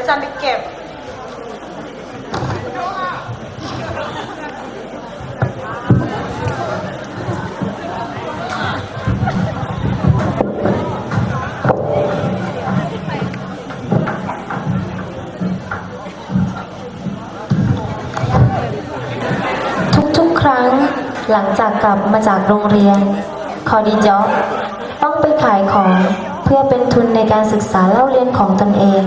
ยวจันไปเก็บทุกๆครั้งหลังจากกลับมาจากโรงเรียน คอดีจ๊อต้องไปขายของเพื่อเป็นทุนในการศึกษาเล่าเรียนของตนเอง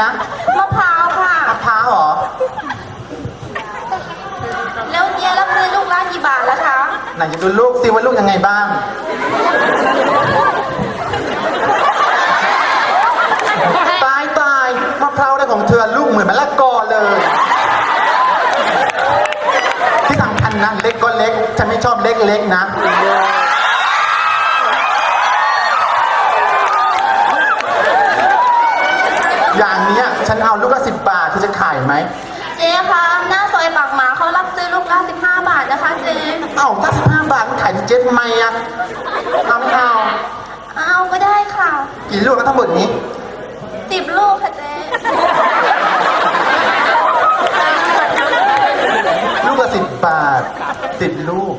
นะมะพร้าวค่ะ มะพร้าวเหรอ แล้วเนี่ยรับซื้อลูกละกี่บาทละคะ ไหนจะดูลูกซิว่าลูกยังไงบ้าง ตายตายมะพร้าวอะไรของเธอลูกเหมือนมะละกอเลย ที่สำคัญนะเล็กก็เล็ก ฉันไม่ชอบเล็กเล็กๆนะ ฉันเอาลูกละสิบบาทเธอจะขายไหม เจ๊คะหน้าซอยปากหมาเขารับซื้อลูกละ15 บาทนะคะเจ๊เอ้าถ้าสิบห้าบาทมันขายที่เจ็ดทำไมอะเอาไม่เอาเอาก็ได้ค่ะกี่ลูกแล้วทั้งหมดนี้ สิบลูกค่ะเจ๊ลูกละสิบบาทสิบลูก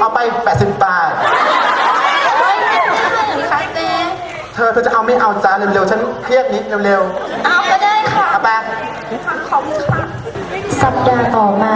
เอาไปแปดสิบบาท เฮ้ยไม่ได้อย่างนี้ค่ะเจ๊ เธอเธอจะเอา ไม่เอาจ้าเร็วๆ ฉันเครียดนิดเร็วเอาก็ได้ค่ะๆเอาไปค่ะขอบคุณค่ะ สัปดาห์ต่อมา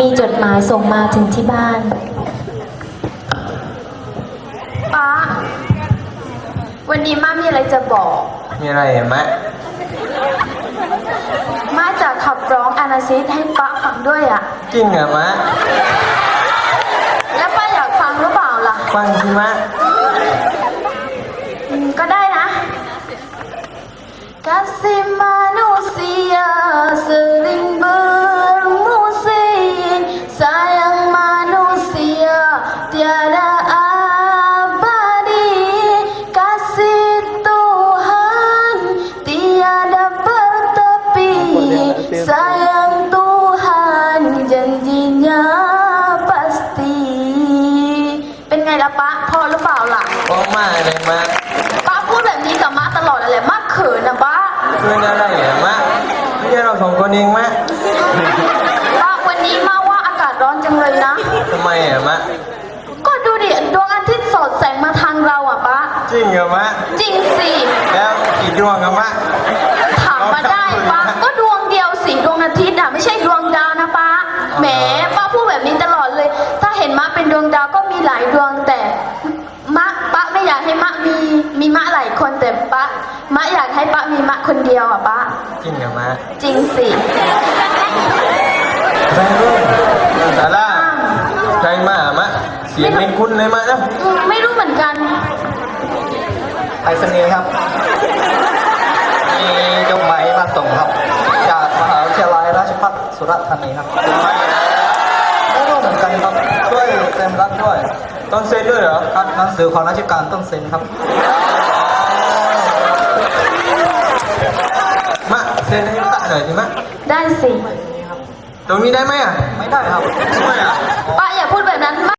มีจดหมายส่งมาถึงที่บ้านป้าวันนี้มามีอะไรจะบอก มีอะไรเห็นไหมมาจะขับร้องอานาซิสให้ป้าฟังด้วยอะจริงเหรอมะแล้วป้าอยากฟังหรือเปล่าล่ะ ฟังสิมะ มมากเลยมะป้าพูดแบบนี้กับม้าตลอดเลยแหละม้าเขินนะป้าเพื่อนอะไรเหรอมะไม่ใช่เราสองคนเองมะป้าวันนี้มาว่าอากาศร้อนจังเลยนะ ทำไมเหรอมะก็ดูดิดวงอาทิตย์สอดแสงมาทางเราอะป้าจริงเหรอมะจริงสิ แล้วกี่ดวงอะมะถามมาได้ป้าก็ดวงเดียวสิดวงอาทิตย์อะไม่ใช่ดวงดาวนะป้าแหมป้าพูดแบบนี้ตลอดเลย ถ้าเห็นมะเป็นดวงดาวก็มีหลายดวงแต่มะป้าไม่ อยากให้มะมีมีมะหลายคนแต่ป้ามะอยากให้ป้ามีมะคนเดียวอะป้าจริงเหรอมะจริงสิใช่ด้วยสาร่าใช่มามะเสียงเป็นคุณเลยมะนะอืมไม่รู้เหมือนกันไปสนีย์ครับ มีจดหมายมาส่งครับ จากมหาวิทยาลัยราชภัฏสุราษฎร์ธานีครับไม่รู้เหมือนกันครับช่วยเซ็นรับด้วย ต้องเซ็นด้วยเหรอครับหนังสือของราชการต้องเซ็นครับมะเซ็นให้ตะหน่อยสิมะได้สิ ตรงนี้ได้ไหมอะไม่ได้ครับทำไมอะ ป้าอย่าพูดแบบนั้น